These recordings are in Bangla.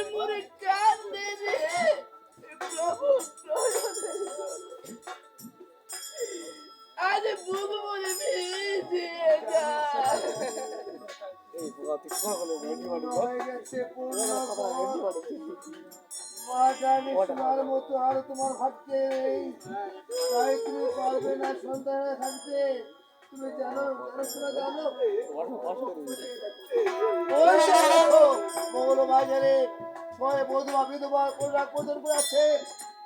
মন মরে কান্দে রে। প্রভু আজ বুক মরে ভিজে যায় হয়ে গেছে পূর্ণ মা জানি তোমার মতো আর তোমার নেই। তাই তুমি পারবে না সন্তানের থাকতে তুমি জানো জানো জানো। ওই সে দেখো মঙ্গল বাজারে ছয় বধুয়া বিধবা কন্যা কোদর করে আছে।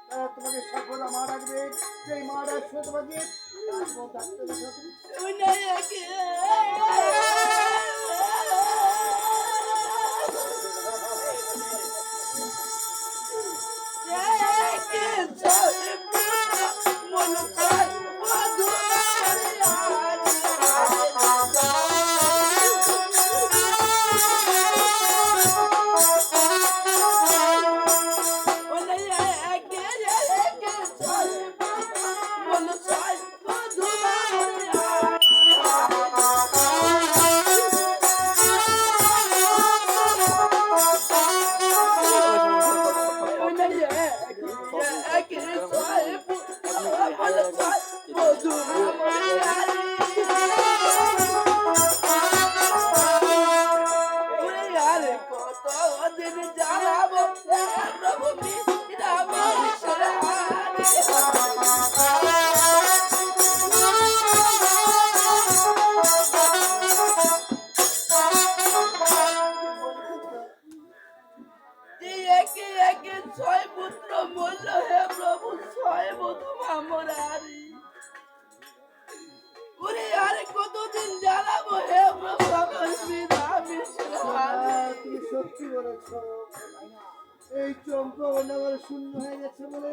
তারা তোমাকে সফলতা মা রাখবে সেই মা ডাকছে তোমাকে, তারপর ডাকতে এই চম্পা অন্যবার শূন্য হয়ে গেছে বলে।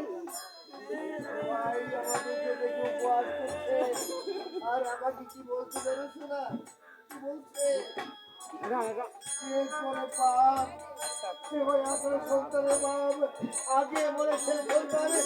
আর আমাকে কি বলছে জানো শোনা কি বলছে? সন্তানের বাপ। আগে বলেছে সন্তানের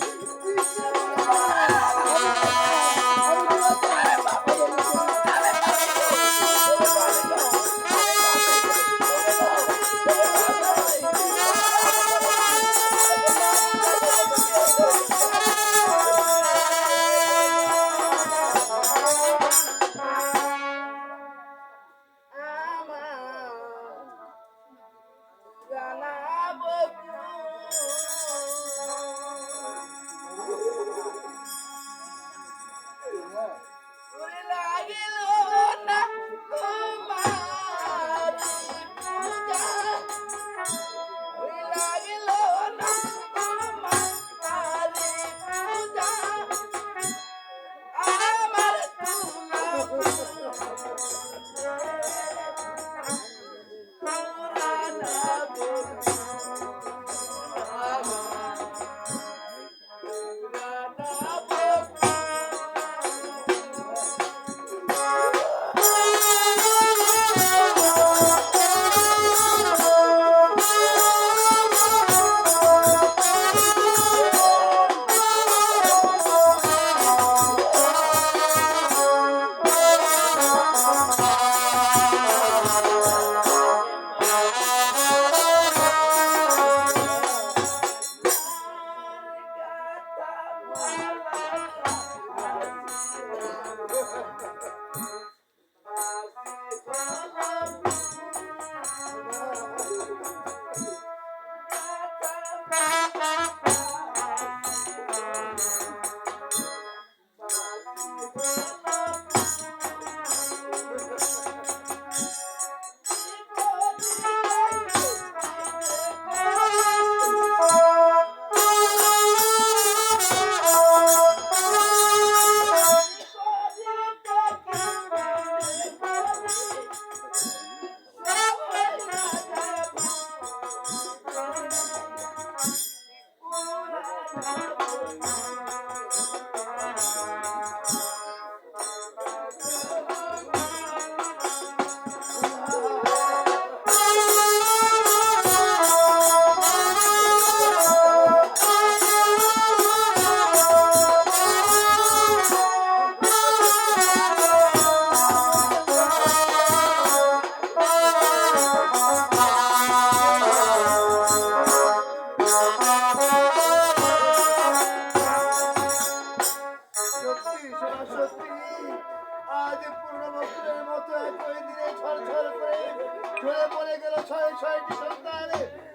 ছয়টি সন্তান।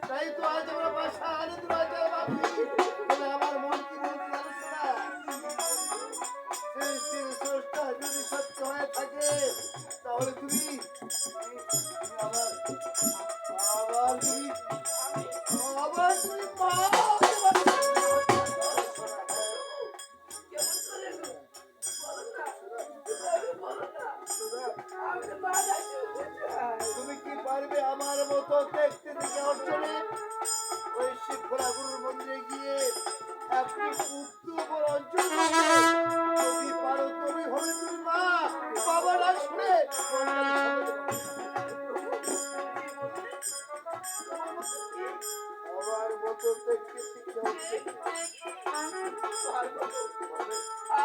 তাই তো আজ আমরা বাসা আনন্দ দেখতে দেখে অর্চনে ওই শিবভোলা গুরুর মন্দিরে গিয়ে একটি পুত্র উপর মা হচ্ছে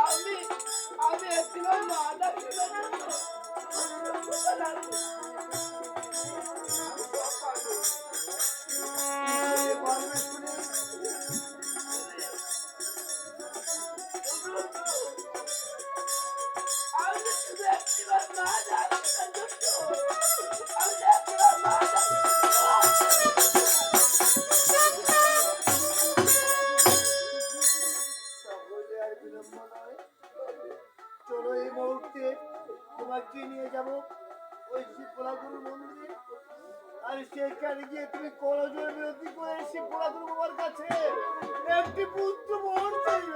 আমি আমি মারা করজোর বিরতি করে শিবভোলা গুরু বাবার কাছে। একটি পুত্র মোহর চাইবে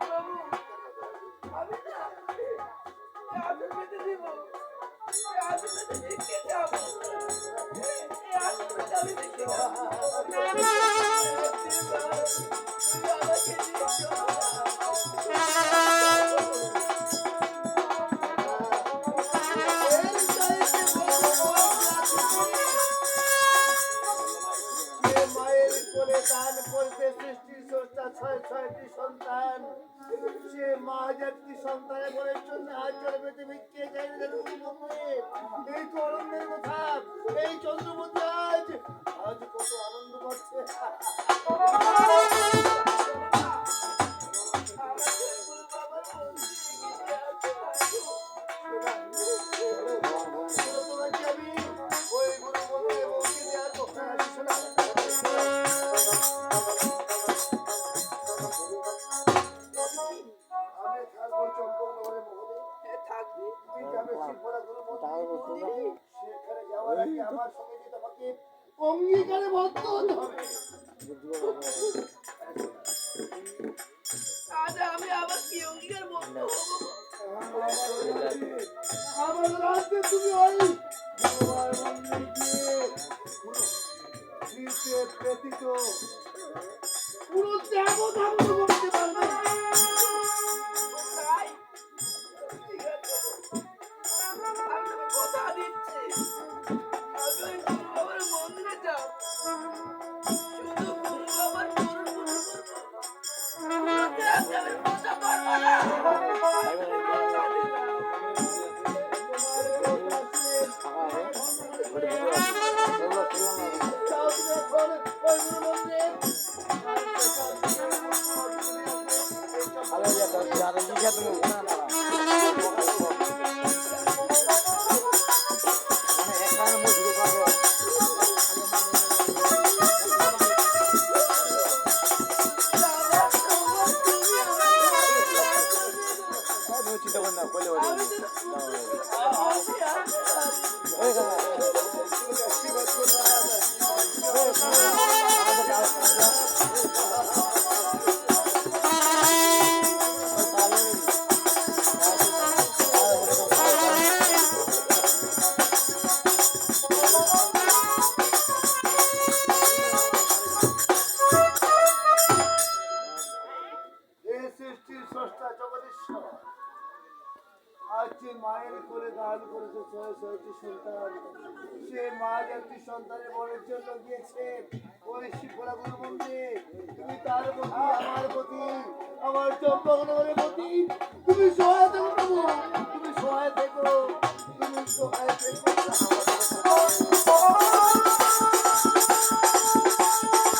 বাবু, আমি ছয়টি সন্তান। সে মা জাতি সন্তানের বলের জন্য হাত জড়ে পেতে ভিক্ষে চাইলে এই তো আনন্দের কথা। এই চন্দ্রমতি আজ আজ কত আনন্দ পাচ্ছে অঙ্গীকারে বদ্ধ হতে হবে। আমি আবার কি অঙ্গীকার বলব আমার রাতে তুমি ওই তোমার মন্দিরে নিচে ব্যতীত পুরো। দেবধান্য করতে এখন ওই গুরু মন্দিরে যে ছয়টি সন্তান সে মা একটি সন্তানের বরের জন্য গিয়েছে। ওই শিবরাগুলোর মধ্যে তুমি তার প্রতি, আমার প্রতি, আমার চম্পকনগরের প্রতি, তুমি সহায় করো তুমি সহায় থেকো, তুমি সহায় থেকো।